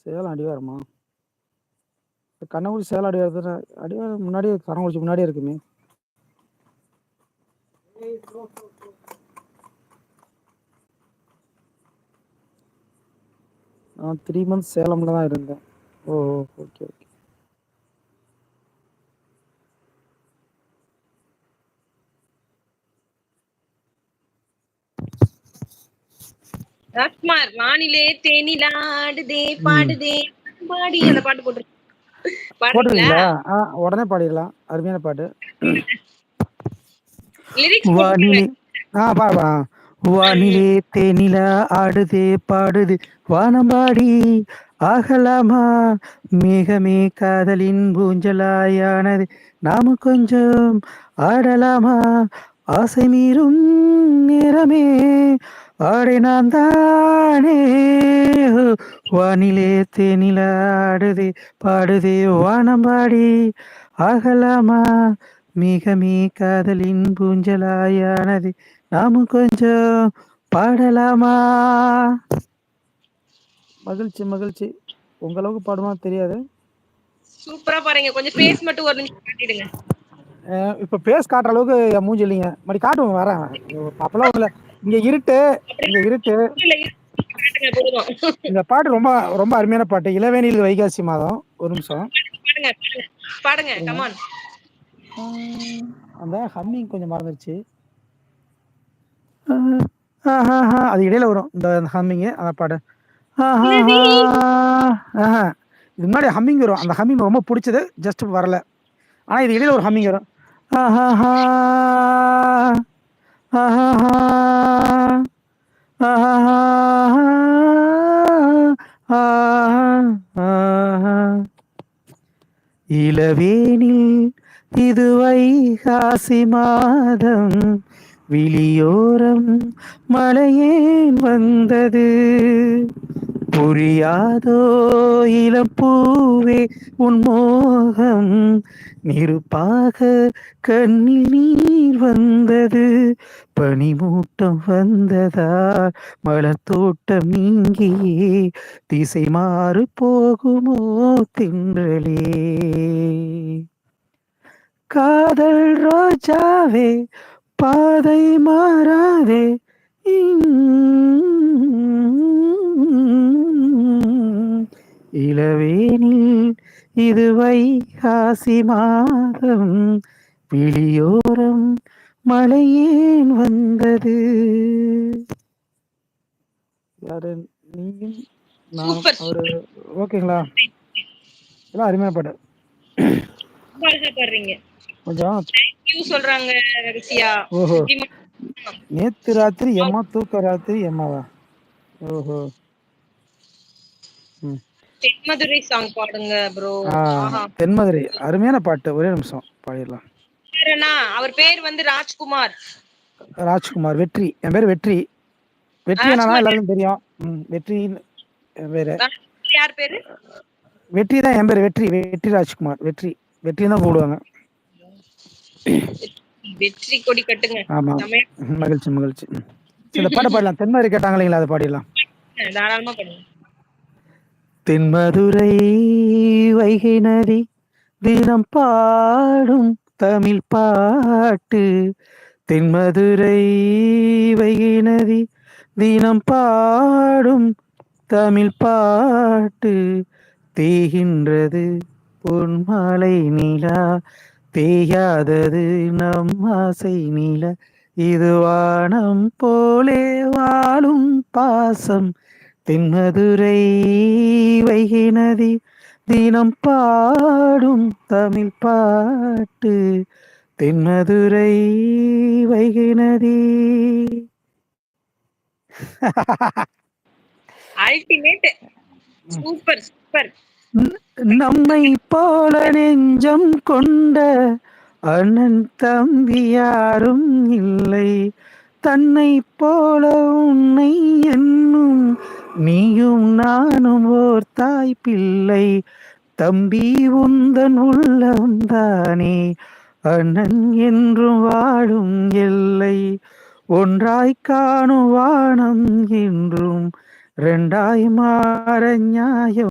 சேலம் அடிவாரமா கண்ணங்குடி சேலம் அடிவாரத்துல அடிவாரம் முன்னாடியே கரங்குறிச்சி முன்னாடியே இருக்குமே. நான் த்ரீ மந்த்ஸ் சேலம்ல தான் இருந்தேன். ஓ ஓகே ஓகே ராஜ்குமார் வானிலே தேனிலா ஆடுதே பாடுதே. பாடி அந்த பாட்டு போட்டு போட்டுருக்கீங்களா உடனே பாடிடலாம். அருமையான பாட்டு. வானிலே ஆ பாப்பா வானிலே தேனிலா ஆடுதே பாடுது வானம்பாடி ஆகலாமா? மேகமே காதலின் பூஞ்சலாயானது நாம கொஞ்சம் ஆடலாமா? ஆசை மீறும் நேரமே. ஆடை நான் தானே வானிலே தேனிலா ஆடுதே பாடுதே வானம்பாடி ஆகலாமா? மிகமே காதலின் பூஞ்சலாயானது நாமும் கொஞ்சம் பாடலாமா? மகிழ்ச்சி மகிழ்ச்சி. உங்களவுக்கு பாடுமா தெரியாது? சூப்பரா பாருங்க கொஞ்சம் ஃபேஸ் மட்டும் ஒரு நிமிஷம் காட்டிடுங்க. இப்ப பேஸ் காட்டுற அளவுக்கு மூஞ்சி இல்லைங்க. மறுபடி காட்டுவோம் வரேன். அப்பெல்லாம் இல்ல. இங்க இருட்டு இங்க இருட்டு. இந்த பாட்டு ரொம்ப ரொம்ப அருமையான பாட்டு. இளவேணியில் வைகாசி மாதம். ஒரு நிமிஷம். அந்த ஹம்மிங் கொஞ்சம் மறந்துருச்சு. அது இடையில வரும் இந்த ஹம்மிங் அந்த பாடு இது முன்னாடி ஹம்மிங் வரும். அந்த ஹம்மிங் ரொம்ப பிடிச்சது ஜஸ்ட் வரல. ஆனா இது இடையில ஒரு ஹம்மிங் வரும். ஆஹா ஆஹா இளவேனில் இது வைகாசி மாதம் விழியோரம் மலையேன் வந்தது. புரியாதோ இளப்பூவே உன் மோகம் நெருப்பாக கண்ணில் நீர் வந்தது. பனிமூட்டம் வந்ததா? மலத்தோட்டம் நீங்கியே திசை மாறு போகுமோ தின்றலே காதல் ரோஜாவே பாதை மாறாதே இளவேனில் இது வைகாசி மாதம் விழியோரம் மழையேன் வந்தது அவரு. ஓகேங்களா? எல்லாம் அருமையான பாட்டு. கொஞ்சம். சொல்றாங்க ஓஹோ. நேத்து ராத்திரி எம்மா தூக்க ராத்திரி எம்மாவா? ஓஹோ. தென்மதுரை சாங் பாடுங்க ப்ரோ தென்மதுரை. அருமையான பாட்டு. ஒரே நிமிஷம் பாடிடலாம். பேரனா அவர் பேர் வந்து ராஜ்குமார். ராஜ்குமார் வெற்றி. என் பேர் வெற்றி. வெற்றி என்னன்னா எல்லாருக்கும் தெரியும். வெற்றி ராஜ்குமார் யார் பேரு? வெற்றி தான் என் பேர். வெற்றி வெற்றி ராஜ்குமார். வெற்றி. வெற்றி தான் கூடுவாங்க வெற்றி கொடி கட்டுங்க. ஆமா. மகிழ்ச்சி மகிழ்ச்சி. இந்த பாட்டு பாடலாம். தென்மதுரை கேட்டாங்க இல்லைங்களா அதை பாடிடலாம். தாராளமா பண்ணுங்க தென்மதுரை வைகை நதி தினம் பாடும் தமிழ் பாட்டு. தென்மதுரை வைகை நதி தினம் பாடும் தமிழ் பாட்டு. தேகின்றது பொன்மாலை நிலா தேயாதது நம் ஆசை நிலா. இது வானம் போலே வாழும் பாசம் தென்மதுரை வைகை நதி தினம் பாடும் தமிழ் பாட்டு. தென்மதுரை வைகை நதி. அல்டிமேட் சூப்பர் சூப்பர் நம்மை போல நெஞ்சம் கொண்ட அண்ணன் தம்பி யாரும் இல்லை. தன்னை போல உன்னை நீயும் நானும் ஓர் தாய் பிள்ளை. தம்பி உந்தன் உள்ளம்தானே அண்ணன் என்றும் வாழும் எல்லை. ஒன்றாய் காணும் வானம் என்றும். ரெண்டாய் மாற நியாயம்